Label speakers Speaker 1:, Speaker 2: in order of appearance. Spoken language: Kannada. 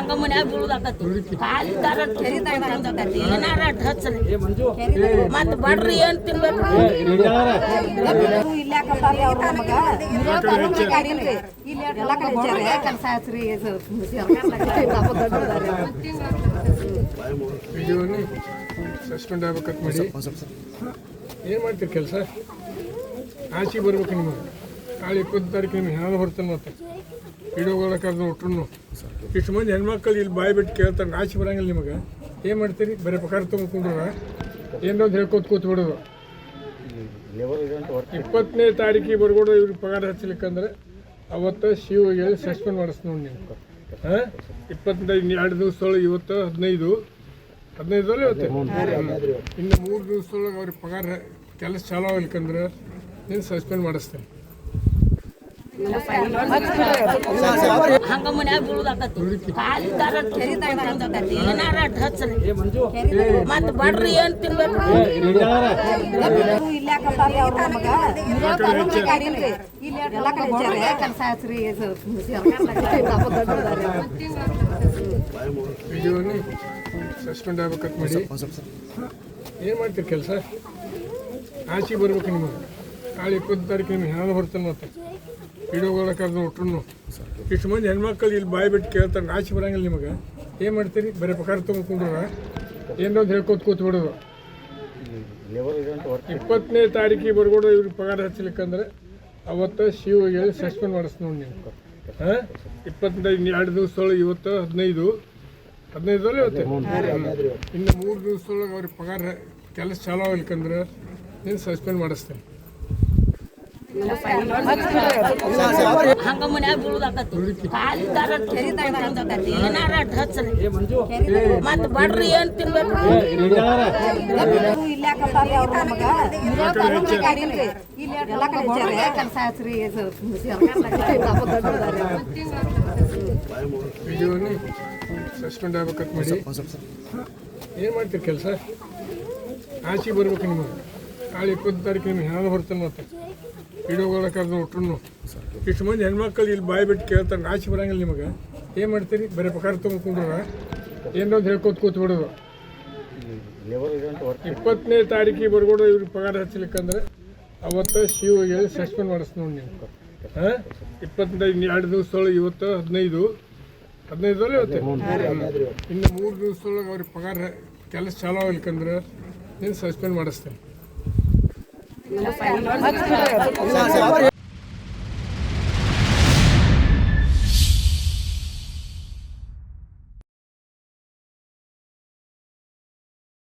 Speaker 1: ಹಂಗ ಮನ್ಯಾಗ ಬೀಳುದಾಕತಿ ಏನಾರ ಅಟ್ ಹಚ್ಚ್ರಿ ಮತ್ ಬಡ್ರಿ ಏನ್ ತಿನ್ಬೇಕು?
Speaker 2: ವಿಡಿಯೋನಿ ಸಸ್ಪೆಂಡ್ ಆಗ್ಬೇಕಂತ ಮಾಡಿ. ಏನು ಮಾಡ್ತೀರಿ ಕೆಲಸ? ಆಚೆ ಬರ್ಬೇಕು ನಿಮಗೆ. ನಾಳೆ ಇಪ್ಪತ್ತು ತಾರೀಕು ನಿಮ್ಗೆ ಹೆಣ ಬರ್ತಾನೆ ಮತ್ತೆ. ವಿಡಿಯೋಗಳ ಕರೆದು ಒಟ್ರು ಇಷ್ಟು ಮಂದಿ ಹೆಣ್ಮಕ್ಳು ಇಲ್ಲಿ ಬಾಯಿ ಬಿಟ್ಟು ಕೇಳ್ತಾರೆ, ನಾಚಿ ಬರಂಗಿಲ್ಲ ನಿಮಗೆ. ಏನು ಮಾಡ್ತೀರಿ? ಬರೀ ಪಗಾರ ಏನೋ ಒಂದು ಹೇಳ್ಕೊತ ಕೂತ್ಬಿಡೋದು. ಇಪ್ಪತ್ತನೇ ತಾರೀಕಿಗೆ ಬರ್ಬೋದು ಇವ್ರಿಗೆ ಪಗಾರ ಹಚ್ಚಲಿಕ್ಕಂದ್ರೆ ಅವತ್ತು ಶಿವ ಹೇಳಿ ಸಸ್ಪೆಂಡ್ ಮಾಡಿಸ್ ನೋಡಿ ನೀವು. ಹಾಂ? ಇಪ್ಪತ್ತೈದು ಎರಡು ದಿವಸದೊಳಗೆ ಇವತ್ತು ಹದಿನೈದು. ಹದಿನೈದರಲ್ಲಿ ಇವತ್ತು? ಇನ್ನು ಮೂರು ದಿವಸದೊಳಗೆ ಅವ್ರಿಗೆ ಪಗಾರ, ಕೆಲಸ ಚಾಲೂ ಆಗ್ಲಿಕ್ಕಂದ್ರೆ ನೀನು ಸಸ್ಪೆಂಡ್ ಮಾಡಿಸ್ತೇನೆ.
Speaker 1: ಬಡ್ರಿ ಏನ್ ತಿನ್ಬೇಕು
Speaker 2: ಸಸ್ಪೆಂಡ್ ಆಗ್ಬೇಕಂತ ಮಾಡಿ ಏನು ಮಾಡ್ತೀರಿ ಕೆಲಸ? ಆಚೆ ಬರ್ಬೇಕು ನಿಮಗೆ. ನಾಳೆ ಇಪ್ಪತ್ತು ತಾರೀಕು ನಿಮ್ಗೆ ಹೆಣ ಬರ್ತಾನೆ ಮತ್ತೆ? ವಿಡಿಯೋಗಳ ಕರೆದು ಇಷ್ಟು ಮಂದಿ ಹೆಣ್ಮಕ್ಳು ಇಲ್ಲಿ ಬಾಯಿ ಬಿಟ್ಟು ಕೇಳ್ತಾರೆ, ನಾಚಿ ಬರಂಗಿಲ್ಲ ನಿಮಗೆ. ಏನು ಮಾಡ್ತೀರಿ? ಬರೀ ಪಗಾರ ಏನೋ ಒಂದು ಹೇಳ್ಕೊತ ಕೂತ್ಬಿಡೋದು. ಇಪ್ಪತ್ತನೇ ತಾರೀಕಿಗೆ ಬರ್ಬೋದು ಇವ್ರಿಗೆ ಪಗಾರ ಹಚ್ಚಲಿಕ್ಕಂದ್ರೆ ಅವತ್ತು ಶಿವ ಹೇಳಿ ಸಸ್ಪೆಂಡ್ ಮಾಡಿಸ್ ನೋಡಿ ನೀವು. ಹಾಂ? ಇಪ್ಪತ್ತೈದು ಎರಡು ದಿವಸದೊಳಗೆ ಇವತ್ತು ಹದಿನೈದು. ಹದಿನೈದರಲ್ಲಿ ಇವತ್ತು? ಇನ್ನು ಮೂರು ದಿವಸದೊಳಗೆ ಅವ್ರಿಗೆ ಪಗಾರ ಕೆಲಸ ಚಾಲೋ ಆಗ್ಲಿಕ್ಕಂದ್ರೆ ನೀನು ಸಸ್ಪೆಂಡ್ ಮಾಡಿಸ್ತೇನೆ.
Speaker 1: ಹಂಗ ಮತ್ ಬಡ್ರಿ ಏನ್ ತಿನ್ಬೇಕು
Speaker 2: ವಿಡಿಯೋನಿ ಸಸ್ಪೆಂಡ್ ಆಗ್ಬೇಕಂತ ಮಾಡಿ. ಏನು ಮಾಡ್ತೀರಿ ಕೆಲಸ? ಆಚೆ ಬರ್ಬೇಕು ನಿಮಗೆ ನಾಳೆ ಇಪ್ಪತ್ತು ತಾರೀಕು ನಿಮ್ಗೆ ಹೆಣ ಬರ್ತೇನೆ ಮತ್ತೆ? ವಿಡಿಯೋಗಳ ಕರೆದು ಒಟ್ಟು ಇಷ್ಟು ಮಂದಿ ಹೆಣ್ಮಕ್ಳು ಇಲ್ಲಿ ಬಾಯಿ ಬಿಟ್ಟು ಕೇಳ್ತಾರೆ, ನಾಚಿ ಬರಂಗಿಲ್ಲ ನಿಮಗೆ. ಏನು ಮಾಡ್ತೀರಿ? ಬರೀ ಪಗಾರ ಏನೋ ಒಂದು ಹೇಳ್ಕೊತ ಕೂತ್ಬಿಡೋದು ಇಪ್ಪತ್ತನೇ ತಾರೀಕಿಗೆ ಬರ್ಬೋದು ಇವ್ರಿಗೆ ಪಗಾರ ಹಚ್ಚಲಿಕ್ಕಂದ್ರೆ ಅವತ್ತು ಶಿವ ಹೇಳಿ ಸಸ್ಪೆಂಡ್ ಮಾಡಿಸ್ ನೋಡಿ ನೀವು. ಹಾಂ? ಇಪ್ಪತ್ತೈದು ಎರಡು ದಿವಸದೊಳಗೆ ಇವತ್ತು ಹದಿನೈದು. ಹದಿನೈದರಲ್ಲಿ ಇವತ್ತು? ಇನ್ನು ಮೂರು ದಿವಸದೊಳಗೆ ಅವ್ರಿಗೆ ಪಗಾರ ಕೆಲಸ ಚಾಲೂ ಆಗ್ಲಿಕ್ಕಂದ್ರೆ ನೀನು ಸಸ್ಪೆಂಡ್ ಮಾಡಿಸ್ತೇನೆ. phải nói